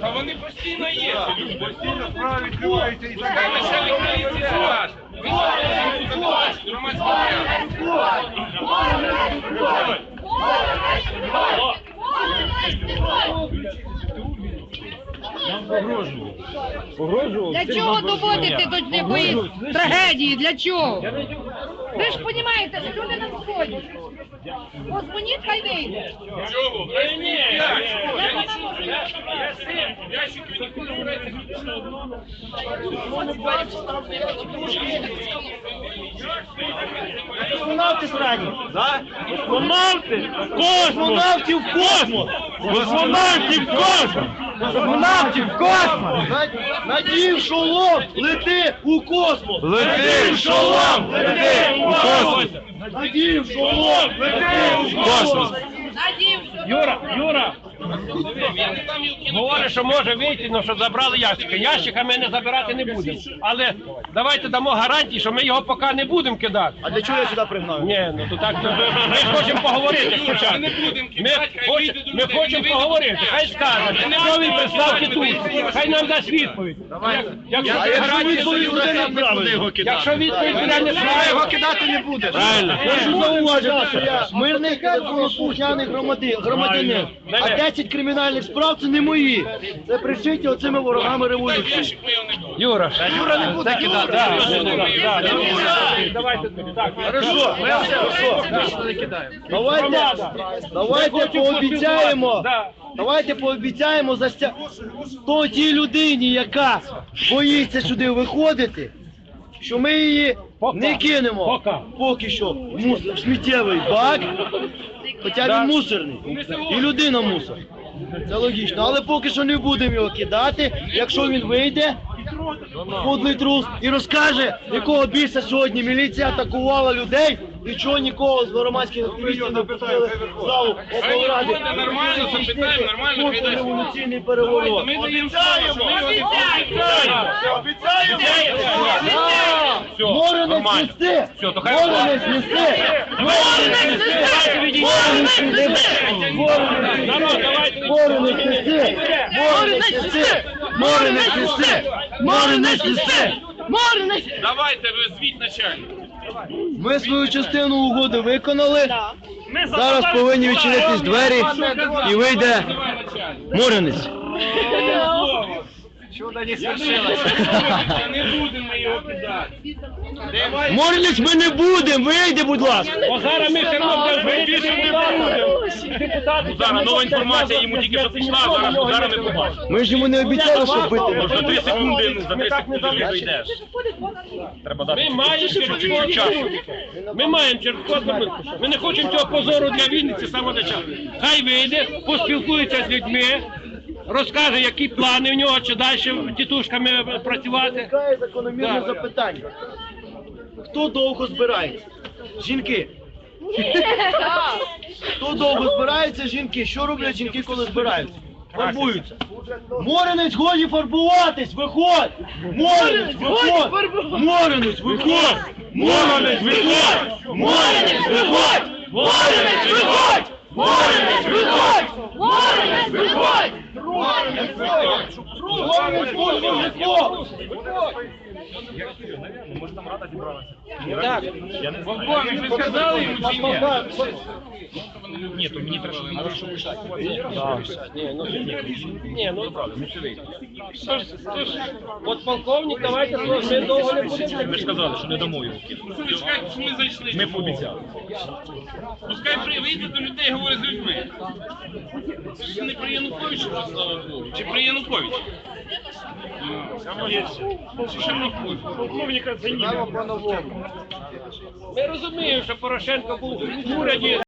Та вони постійно є. Постійно справа відкривається і Хай поліції скаже. Ви що, громадський порядок. Для чого доводити до якоїсь трагедії? Для чого? Ви ж розумієте, що люди сході. Позвоніть, хай вийде. Чого? Я ні, я я нічого не я сим, ящики нікуди брати. Космонавти срані. Да? Космонавти! Космонавтів в космос! Космонавтів в космос! Космонавтів в космос! Надів шолом, лети у космос! Лети, шолом, лети у космос! Надів лети у космос! Юра, Юра, не говорить, що може вийти, але що забрали ящики. Ящика ми не забирати не будемо. Але давайте дамо гарантії, що ми його поки не будемо кидати. А для чого я сюди пригнав? Ні, ну то так, то ми ж хочемо поговорити спочатку. ми Ми, хоч- ми хочемо поговорити, хай скаже, що він прислав кидати, хай нам дасть відповідь. Як- Якщо А якщо відповідь буде дають, неправильно? якщо відповідь буде неправильно, не буде. Правильно. Прошу зауважити, що я мирний законослухняний громади- громадянин. А 10 кримінальних справ це не мої. Це пришиті оцими ворогами революції. Ми. Юра, Юра не буде кидати. давайте так. Хорошо, давайте, давайте пообіцяємо, давайте пообіцяємо за ся- то тій людині, яка боїться сюди виходити, що ми її не кинемо. Пока. поки що. В, сміттєвий бак, хоча він мусорний, і людина мусор. Це логічно, але поки що не будемо його кидати, якщо він вийде, подлий трус, і розкаже, якого біса сьогодні міліція атакувала людей, і чого нікого з громадських активістів не пустили в залу облради. нормально, запитаємо, нормально, дасть. революційний переворот. Ми даємо слово, що ми його не Море не снести! Море не снести! Море не снести! Море не снести! Море не снести! Море не снести! Море не снести! Море не снести! Море не снести! Давайте ви звіть начальник. Ми свою частину угоди виконали. Зараз повинні відчинитись двері і вийде. Моренець. Чудо не свершилось. Не будемо ми його кидати. Моренець ми не будемо, вийде, будь ласка. Бо зараз ми все одно більше не будемо. Зараз нова інформація йому тільки що прийшла, зараз, зараз ми побачимо. Ми ж йому не обіцяли, що бити. Може. 3 секунди, за 3 секунди вже йдеш. Треба дати. Ми маємо код. Ми маємо код. Ми, не хочемо цього позору для Вінниці з самого початку. Хай вийде, поспілкується з людьми, розкаже, які плани в нього, чи далі тітушками працювати. Виникає закономірне Так. запитання. Хто довго збирається? Жінки. Хто довго збирається? Жінки. Що роблять жінки, коли збираються? Фарбуються. Моренець, годі фарбуватись, виходь! Моренець, виходь! Моренець, виходь! Моренець, виходь! Моренець, виходь! Моренець, виходь! Моренець, виходь! Моренець, виходь! Виходь, виходь, виходь! Там рада зібралася? Бо ви сказали йому чи ні? Ні, то мені треба, щоб він може Ні, ну, ні, ну, що ж, що ж, от полковник, давайте, ми довго не будемо. Ми ж сказали, що не дамо його кинути. Ви чекайте, що ми зайшли. Ми пообіцяли. Пускай при- вийде до людей, говорить з людьми. Це ж не при слава Богу. Чи при Януковичі? Полковника Ми розуміємо, що Порошенко був в уряді